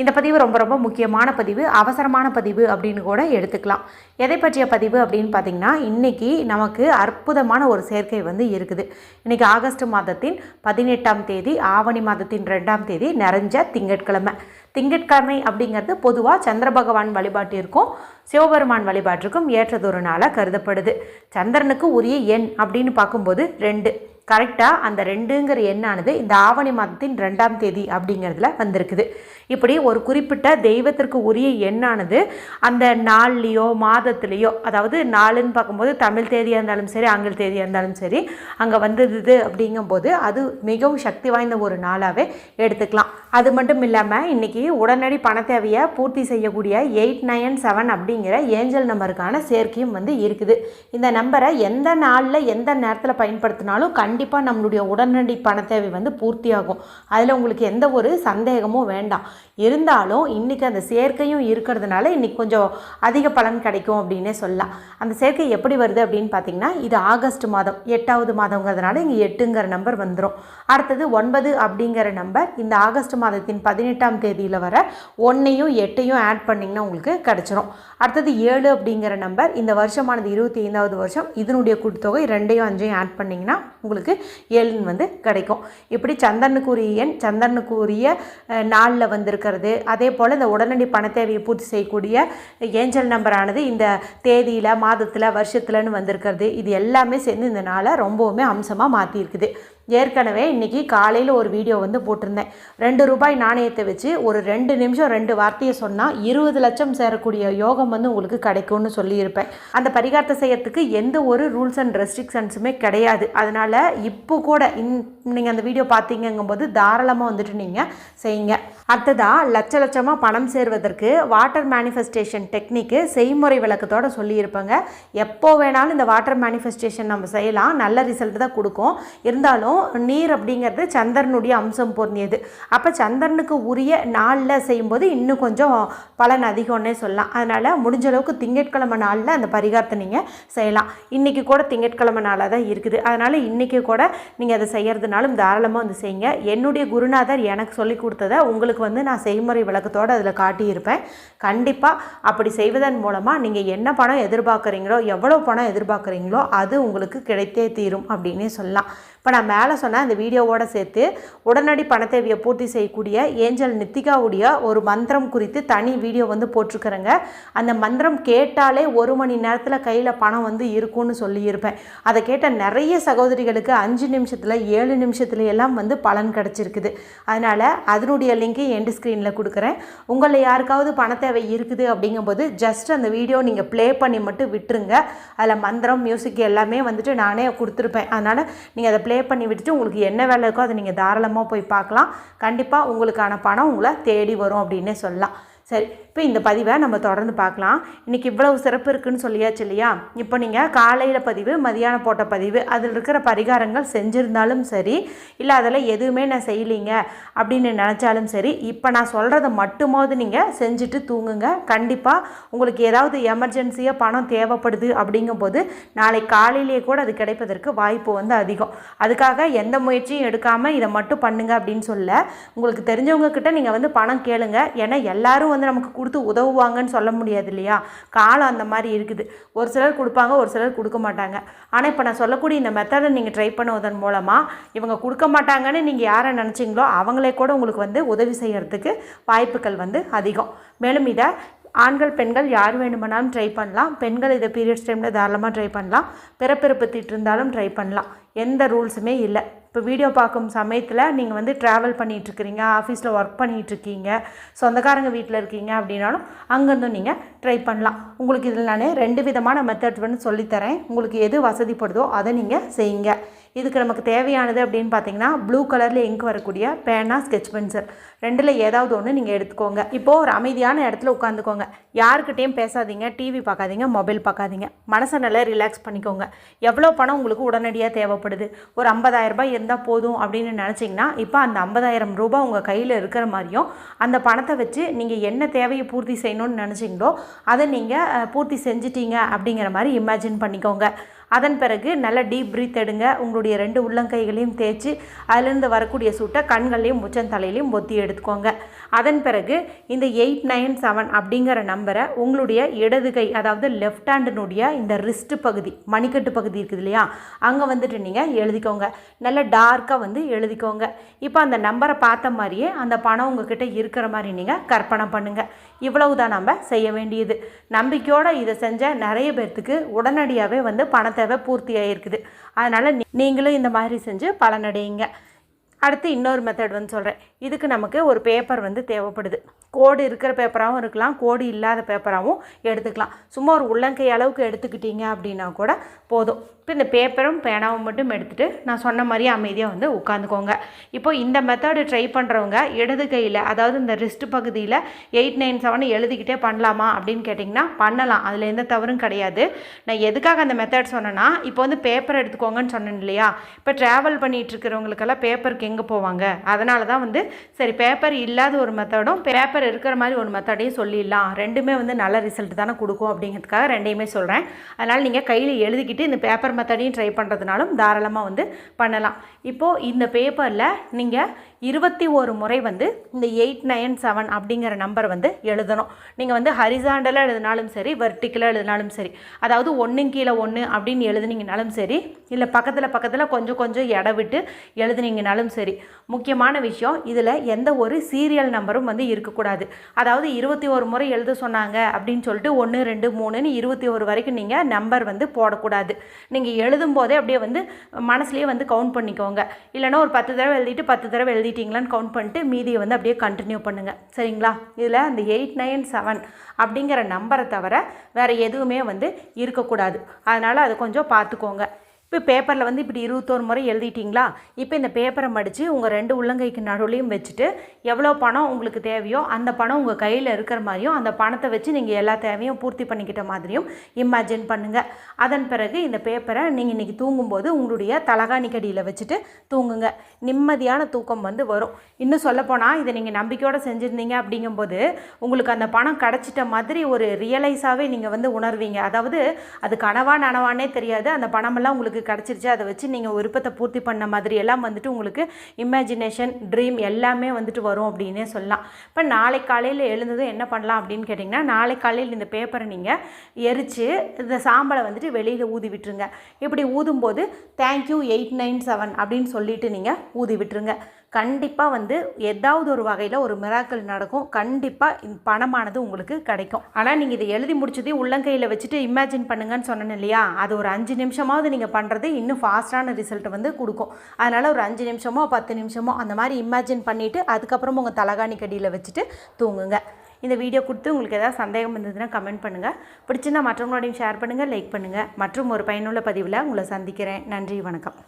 இந்த பதிவு ரொம்ப ரொம்ப முக்கியமான பதிவு அவசரமான பதிவு அப்படின்னு கூட எடுத்துக்கலாம். எதை பற்றிய பதிவு அப்படின்னு பார்த்தீங்கன்னா இன்றைக்கி நமக்கு அற்புதமான ஒரு சேர்க்கை வந்து இருக்குது. இன்றைக்கி ஆகஸ்ட் மாதத்தின் பதினெட்டாம் தேதி ஆவணி மாதத்தின் ரெண்டாம் தேதி நிறைஞ்ச திங்கட்கிழமை. திங்கட்கிழமை அப்படிங்கிறது பொதுவாக சந்திர பகவான் வழிபாட்டிற்கும் சிவபெருமான் வழிபாட்டிற்கும் ஏற்றதொரு நாளாக கருதப்படுது. சந்திரனுக்கு உரிய எண் அப்படின்னு பார்க்கும்போது ரெண்டு. கரெக்டாக அந்த ரெண்டுங்கிற எண்ணானது இந்த ஆவணி மாதத்தின் ரெண்டாம் தேதி அப்படிங்கிறதுல வந்திருக்குது. இப்படி ஒரு குறிப்பிட்ட தெய்வத்திற்கு உரிய எண்ணானது அந்த நாள்லேயோ மாதத்துலேயோ அதாவது நாளுன்னு பார்க்கும்போது தமிழ் தேதியாக இருந்தாலும் சரி ஆங்கில தேதியாக இருந்தாலும் சரி அங்கே வந்தது அப்படிங்கும்போது அது மிகவும் சக்தி வாய்ந்த ஒரு நாளாகவே எடுத்துக்கலாம். அது மட்டும் இல்லாமல் இன்றைக்கி உடனடி பண தேவையை பூர்த்தி செய்யக்கூடிய எயிட் நைன் செவன் அப்படிங்கிற ஏஞ்சல் நம்பருக்கான சேர்க்கையும் வந்து இருக்குது. இந்த நம்பரை எந்த நாளில் எந்த நேரத்தில் பயன்படுத்தினாலும் கண்டிப்பாக நம்மளுடைய உடனடி பண தேவை வந்து பூர்த்தியாகும். அதில் உங்களுக்கு எந்த ஒரு சந்தேகமும் வேண்டாம். இருந்தாலும் இன்றைக்கி அந்த சேர்க்கையும் இருக்கிறதுனால இன்றைக்கி கொஞ்சம் அதிக பலன் கிடைக்கும் அப்படின்னே சொல்லலாம். அந்த சேர்க்கை எப்படி வருது அப்படின்னு பார்த்தீங்கன்னா இது ஆகஸ்ட் மாதம் எட்டாவது மாதங்கிறதுனால இங்கே எட்டுங்கிற நம்பர் வந்துடும் அடுத்தது ஒன்பது அப்படிங்கிற நம்பர் இந்த ஆகஸ்ட் மாதத்தின் பதினெட்டாம் தேதியில் வர ஒன்றையும் எட்டையும் ஆட் பண்ணிங்கன்னா உங்களுக்கு கிடச்சிரும். அடுத்தது ஏழு அப்படிங்கிற நம்பர் இந்த வருஷமானது இருபத்தி ஐந்தாவது வருஷம் இதனுடைய கூட்டுத்தொகை ரெண்டையும் அஞ்சையும் ஆட் பண்ணிங்கன்னா உங்களுக்கு ஏழுன்னு வந்து கிடைக்கும். இப்படி சந்தனுக்குரிய எண் சந்தனுக்குரிய நாளில் வந்திருக்கிறது. அதே போல் இந்த உடனடி பணத்தேவையை பூர்த்தி செய்யக்கூடிய ஏஞ்சல் நம்பரானது இந்த தேதியில் மாதத்தில் வருஷத்துலன்னு வந்திருக்கிறது. இது எல்லாமே சேர்ந்து இந்த நாளை ரொம்பவுமே அம்சமாக மாற்றிருக்குது ஏற்கனவே இன்றைக்கி காலையில் ஒரு வீடியோ வந்து போட்டிருந்தேன். ரெண்டு ரூபாய் நாணயத்தை வச்சு ஒரு ரெண்டு நிமிஷம் ரெண்டு வார்த்தையை சொன்னால் இருபது லட்சம் சேரக்கூடிய யோகம் வந்து உங்களுக்கு கிடைக்கும்னு சொல்லியிருப்பேன். அந்த பரிகாரத்தை செய்யறதுக்கு எந்த ஒரு ரூல்ஸ் அண்ட் ரெஸ்ட்ரிக்ஷன்ஸுமே கிடையாது. அதனால் இப்போ கூட இன் நீங்கள் அந்த வீடியோ பார்த்தீங்கங்கும்போது தாராளமாக வந்துட்டு நீங்கள் செய்யுங்க. அடுத்ததாக லட்ச லட்சமாக பணம் சேர்வதற்கு வாட்டர் மேனிஃபெஸ்டேஷன் டெக்னிக்கு செய்முறை விளக்கத்தோடு சொல்லியிருப்பாங்க. எப்போ வேணாலும் இந்த வாட்டர் மேனிஃபெஸ்டேஷன் நம்ம செய்யலாம். நல்ல ரிசல்ட் தான் கொடுக்கும். இருந்தாலும் நீர் அப்படிங்கிறது சந்திரனுடைய அம்சம் பொருந்தியது. அப்போ சந்திரனுக்கு உரிய நாளில் செய்யும்போது இன்னும் கொஞ்சம் பலன் அதிகம்னே சொல்லலாம். அதனால் முடிஞ்ச அளவுக்கு திங்கட்கிழமை நாளில் அந்த பரிகாரத்தை நீங்கள் செய்யலாம். இன்றைக்கி கூட திங்கட்கிழமை நாளாக தான் இருக்குது. அதனால் இன்றைக்கி கூட நீங்கள் அதை செய்கிறதுனாலும் தாராளமாக வந்து செய்யுங்க. என்னுடைய குருநாதர் எனக்கு சொல்லி கொடுத்ததை உங்களுக்கு வந்து நான் செய்முறை விளக்கத்தோடு அதில் காட்டியிருப்பேன். கண்டிப்பாக அப்படி செய்வதன் மூலமாக நீங்கள் என்ன பணம் எதிர்பார்க்குறீங்களோ எவ்வளோ பணம் எதிர்பார்க்குறீங்களோ அது உங்களுக்கு கிடைத்தே தீரும் அப்படின்னே சொல்லலாம். இப்போ நான் மேலே சொன்ன அந்த வீடியோவோட சேர்த்து உடனடி பணத்தேவையை பூர்த்தி செய்யக்கூடிய ஏஞ்சல் நித்திகாவுடைய ஒரு மந்திரம் குறித்து தனி வீடியோ வந்து போட்டிருக்கிறேங்க. அந்த மந்திரம் கேட்டாலே ஒரு மணி நேரத்தில் கையில் பணம் வந்து இருக்கும்னு சொல்லியிருப்பேன். அதை கேட்ட நிறைய சகோதரிகளுக்கு அஞ்சு நிமிஷத்தில் ஏழு நிமிஷத்துல எல்லாம் வந்து பலன் கிடச்சிருக்குது. அதனால் அதனுடைய லிங்க்கு எண்டு ஸ்க்ரீனில் கொடுக்குறேன். உங்களில் யாருக்காவது பண தேவை இருக்குது அப்படிங்கும்போது ஜஸ்ட் அந்த வீடியோ நீங்கள் ப்ளே பண்ணி மட்டும் விட்டுருங்க. அதில் மந்திரம் மியூசிக் எல்லாமே வந்துட்டு நானே கொடுத்துருப்பேன். அதனால் நீங்கள் அதை ப்ளே பண்ணி விட்டுட்டு உங்களுக்கு என்ன வேலை இருக்கோ அதை நீங்கள் தாராளமாக போய் பார்க்கலாம். கண்டிப்பாக உங்களுக்கான பணம் உங்களை தேடி வரும் அப்படின்னே சொல்லலாம். சரி இப்போ இந்த பதிவை நம்ம தொடர்ந்து பார்க்கலாம். இன்றைக்கி இவ்வளவு சிறப்பு இருக்குன்னு சொல்லியாச்சு இல்லையா? இப்போ நீங்கள் காலையில் பதிவு மதியானம் போட்ட பதிவு அதில் இருக்கிற பரிகாரங்கள் செஞ்சுருந்தாலும் சரி இல்லை அதில் எதுவுமே நான் செய்யலைங்க அப்படின்னு நினச்சாலும் சரி இப்போ நான் சொல்கிறத மட்டுமாவது நீங்கள் செஞ்சுட்டு தூங்குங்க. கண்டிப்பாக உங்களுக்கு ஏதாவது எமர்ஜென்சியாக பணம் தேவைப்படுது அப்படிங்கும்போது நாளை காலையிலேயே கூட அது கிடைப்பதற்கு வாய்ப்பு வந்து அதிகம். அதுக்காக எந்த முயற்சியும் எடுக்காமல் இதை மட்டும் பண்ணுங்க அப்படின்னு சொல்ல உங்களுக்கு தெரிஞ்சவங்க கிட்ட நீங்கள் வந்து பணம் கேளுங்க. ஏன்னா எல்லாரும் வந்து நமக்கு கொடுத்து உதவுவாங்கன்னு சொல்ல முடியாது இல்லையா காலம் அந்த மாதிரி இருக்குது. ஒரு சிலர் கொடுப்பாங்க ஒரு சிலர் கொடுக்க மாட்டாங்க. ஆனால் இப்போ நான் சொல்லக்கூடிய இந்த மெத்தடை நீங்கள் ட்ரை பண்ணுவதன் மூலமாக இவங்க கொடுக்க மாட்டாங்கன்னு நீங்கள் யாரை நினச்சிங்களோ அவங்களே கூட உங்களுக்கு வந்து உதவி செய்கிறதுக்கு வாய்ப்புகள் வந்து அதிகம். மேலும் இதை ஆண்கள் பெண்கள் யார் வேணுமானாலும் ட்ரை பண்ணலாம். பெண்கள் இதை பீரியட்ஸ் டைமில் தாராளமாக ட்ரை பண்ணலாம். பிறப்பிறப்பு திட்டு இருந்தாலும் ட்ரை பண்ணலாம். எந்த ரூல்ஸுமே இல்லை. இப்போ வீடியோ பார்க்கும் சமயத்தில் நீங்கள் வந்து ட்ராவல் பண்ணிகிட்ருக்கிறீங்க ஆஃபீஸில் ஒர்க் பண்ணிகிட்ருக்கீங்க சொந்தக்காரங்க வீட்டில் இருக்கீங்க அப்படின்னாலும் அங்கேருந்தும் நீங்கள் ட்ரை பண்ணலாம். உங்களுக்கு இதில் நான் ரெண்டு விதமான மெத்தட் வந்து சொல்லித்தரேன். உங்களுக்கு எது வசதிப்படுதோ அதை நீங்கள் செய்யுங்க. இதுக்கு நமக்கு தேவையானது அப்படின்னு பார்த்தீங்கன்னா ப்ளூ கலரில் இங்க் வரக்கூடிய பேனா ஸ்கெட்ச் பென்சில் ரெண்டில் ஏதாவது ஒன்று நீங்கள் எடுத்துக்கோங்க. இப்போது ஒரு அமைதியான இடத்துல உட்காந்துக்கோங்க. யாருக்கிட்டேயும் பேசாதீங்க டிவி பார்க்காதீங்க மொபைல் பார்க்காதீங்க. மனசை நல்லா ரிலாக்ஸ் பண்ணிக்கோங்க. எவ்வளோ பணம் உங்களுக்கு உடனடியாக தேவைப்படுது? ஒரு 50000 ரூபாய் இருந்தால் போதும் அப்படின்னு நினச்சிங்கன்னா இப்போ அந்த ஐம்பதாயிரம் ரூபாய் உங்கள் கையில் இருக்கிற மாதிரியும் அந்த பணத்தை வச்சு நீங்கள் என்ன தேவையை பூர்த்தி செய்யணும்னு நினச்சிங்களோ அதை நீங்கள் பூர்த்தி செஞ்சிட்டீங்க அப்படிங்கிற மாதிரி இமேஜின் பண்ணிக்கோங்க. அதன் பிறகு நல்லா டீப் ப்ரீத் எடுங்க. உங்களுடைய ரெண்டு உள்ளங்கைகளையும் தேய்ச்சி அதிலிருந்து வரக்கூடிய சூட்டை கண்கள்லையும் உச்சந்தலையிலையும் ஒத்தி எடுத்துக்கோங்க. அதன் பிறகு இந்த எயிட் நைன் செவன் அப்படிங்கிற நம்பரை உங்களுடைய இடது கை அதாவது லெஃப்ட் ஹேண்டினுடைய இந்த ரிஸ்ட் பகுதி மணிக்கட்டு பகுதி இருக்குது இல்லையா? அங்கே வந்துட்டு நீங்கள் எழுதிக்கோங்க. நல்லா டார்க்காக வந்து எழுதிக்கோங்க. இப்போ அந்த நம்பரை பார்த்த மாதிரியே அந்த பணம் உங்ககிட்ட இருக்கிற மாதிரி நீங்கள் கற்பனை பண்ணுங்கள் இவ்வளவு தான் நம்ம செய்ய வேண்டியது. நம்பிக்கையோடு இதை செஞ்ச நிறைய பேர்த்துக்கு உடனடியாகவே வந்து பணத்தை தேவை பூர்த்தி ஆகிருக்குது அதனால் நீங்களும் இந்த மாதிரி செஞ்சு பலனடையுங்க. அடுத்து இன்னொரு மெத்தட் வந்து சொல்கிறேன் இதுக்கு நமக்கு ஒரு பேப்பர் வந்து தேவைப்படுது. கோடு இருக்கிற பேப்பராகவும் இருக்கலாம் கோடு இல்லாத பேப்பராகவும் எடுத்துக்கலாம். சும்மா ஒரு உள்ளங்கை அளவுக்கு எடுத்துக்கிட்டீங்க அப்படின்னா கூட போதும். இப்போ இந்த பேப்பரும் பேனாவும் மட்டும் எடுத்துகிட்டு நான் சொன்ன மாதிரியே அமைதியாக வந்து உட்காந்துக்கோங்க. இப்போ இந்த மெத்தடு ட்ரை பண்ணுறவங்க இடது கையில் அதாவது இந்த ரிஸ்ட் பகுதியில் எயிட் நைன் செவன் எழுதிக்கிட்டே பண்ணலாமா அப்படின்னு கேட்டிங்கன்னா பண்ணலாம். அதில் எந்த தவறும் கிடையாது. நான் எதுக்காக அந்த மெத்தட் சொன்னேன்னா இப்போ வந்து பேப்பர் எடுத்துக்கோங்கன்னு சொன்னேன் இல்லையா? இப்போ ட்ராவல் பண்ணிகிட்டு இருக்கிறவங்களுக்கெல்லாம் பேப்பருக்கு எங்கே போவாங்க? அதனால தான் வந்து சரி பேப்பர் இல்லாத ஒரு மெத்தடும் பேப்பர் இருக்கிற மாதிரி ஒரு மெத்தடையும் சொல்லிடலாம். ரெண்டுமே வந்து நல்ல ரிசல்ட் தானே கொடுக்கும் அப்படிங்கிறதுக்காக ரெண்டையுமே சொல்கிறேன் அதனால் நீங்கள் கையில் எழுதிக்கிட்டு இந்த பேப்பர் மெத்தடையும் ட்ரை பண்ணுறதுனாலும் தாராளமாக வந்து பண்ணலாம். இப்போது இந்த பேப்பரில் நீங்கள் இருபத்தி ஒரு முறை வந்து இந்த எயிட் நைன் செவன் அப்படிங்கிற நம்பர் வந்து எழுதணும். நீங்கள் வந்து ஹரிசாண்டலாக எழுதினாலும் சரி வெர்டிக்கலாக எழுதினாலும் சரி அதாவது ஒன்று கீழே ஒன்று அப்படின்னு எழுதுனீங்கனாலும் சரி இல்லை பக்கத்தில் பக்கத்தில் கொஞ்சம் கொஞ்சம் இடம் விட்டு எழுதுனீங்கனாலும் சரி முக்கியமான விஷயம் இதில் எந்த ஒரு சீரியல் நம்பரும் வந்து இருக்கக்கூடாது. அதாவது இருபத்தி ஒரு முறை எழுத சொன்னாங்க அப்படின்னு சொல்லிட்டு ஒன்று ரெண்டு மூணுன்னு இருபத்தி ஒரு வரைக்கும் நீங்கள் நம்பர் வந்து போடக்கூடாது. நீங்கள் எழுதும் போதே அப்படியே வந்து மனசுலேயே வந்து கவுண்ட் பண்ணிக்கோங்க. இல்லைன்னா ஒரு பத்து தடவை எழுதிட்டு பத்து தடவை எழுதி எழுதிட்டீங்களான்னு கவுண்ட் பண்ணிட்டு மீதியை வந்து அப்படியே கண்டினியூ பண்ணுங்கள் சரிங்களா? இதில் அந்த எயிட் நைன் செவன் அப்படிங்கிற நம்பரை தவிர வேறு எதுவுமே வந்து இருக்கக்கூடாது. அதனால் அதை கொஞ்சம் பார்த்துக்கோங்க. இப்போ பேப்பரில் வந்து இப்படி இருபத்தோரு முறை எழுதிட்டிங்களா? இப்போ இந்த பேப்பரை மடித்து உங்கள் ரெண்டு உள்ளங்கைக்கு நடுவுலையும் வச்சுட்டு எவ்வளோ பணம் உங்களுக்கு தேவையோ அந்த பணம் உங்கள் கையில் இருக்கிற மாதிரியும் அந்த பணத்தை வச்சு நீங்கள் எல்லா தேவையும் பூர்த்தி பண்ணிக்கிட்ட மாதிரியும் இமேஜின் பண்ணுங்கள் அதன் பிறகு இந்த பேப்பரை நீங்கள் இன்றைக்கி தூங்கும்போது உங்களுடைய தலகாணிக்கடியில் வச்சுட்டு தூங்குங்க. நிம்மதியான தூக்கம் வந்து வரும். இன்னும் சொல்லப்போனால் இதை நீங்கள் நம்பிக்கையோடு செஞ்சுருந்தீங்க அப்படிங்கும்போது உங்களுக்கு அந்த பணம் கிடச்சிட்ட மாதிரி ஒரு ரியலைஸாகவே நீங்கள் வந்து உணர்வீங்க. அதாவது அது கனவா நனவானே தெரியாது. அந்த பணமெல்லாம் உங்களுக்கு கிடச்சிருச்சு அதை வச்சு நீங்கள் விருப்பத்தை பூர்த்தி பண்ண மாதிரி எல்லாம் வந்துட்டு உங்களுக்கு இமேஜினேஷன் ட்ரீம் எல்லாமே வந்துட்டு வரும் அப்படின்னே சொல்லலாம். இப்போ நாளை காலையில் எழுந்ததும் என்ன பண்ணலாம் அப்படின்னு கேட்டிங்கன்னா நாளை காலையில் இந்த பேப்பரை நீங்கள் எரித்து இந்த சாம்பலை வந்துட்டு வெளியில் ஊதி விட்டுருங்க. இப்படி ஊதும்போது thank you eight nine seven அப்படின்னு சொல்லிட்டு நீங்கள் ஊதி விட்டுருங்க. கண்டிப்பாக வந்து ஏதாவது ஒரு வகையில் ஒரு மிராக்கள் நடக்கும். கண்டிப்பாக பணமானது உங்களுக்கு கிடைக்கும். ஆனால் நீங்கள் இதை எழுதி முடிச்சதையும் உள்ளங்கையில் வச்சுட்டு இமேஜின் பண்ணுங்கன்னு சொன்னேன் இல்லையா? அது ஒரு அஞ்சு நிமிஷமாவது நீங்கள் பண்ணுறது இன்னும் ஃபாஸ்ட்டான ரிசல்ட் வந்து கொடுக்கும். அதனால் ஒரு அஞ்சு நிமிஷமோ பத்து நிமிஷமோ அந்த மாதிரி இமேஜின் பண்ணிவிட்டு அதுக்கப்புறம் உங்கள் தலகாணி கடியில் வச்சுட்டு தூங்குங்க. இந்த வீடியோ கொடுத்து உங்களுக்கு ஏதாவது சந்தேகம் இருந்ததுன்னா கமெண்ட் பண்ணுங்கள் பிடிச்சிருந்தா மற்றவங்களோடையும் ஷேர் பண்ணுங்கள் லைக் பண்ணுங்கள் மற்றும் ஒரு பயனுள்ள பதிவில் உங்களை சந்திக்கிறேன். நன்றி வணக்கம்.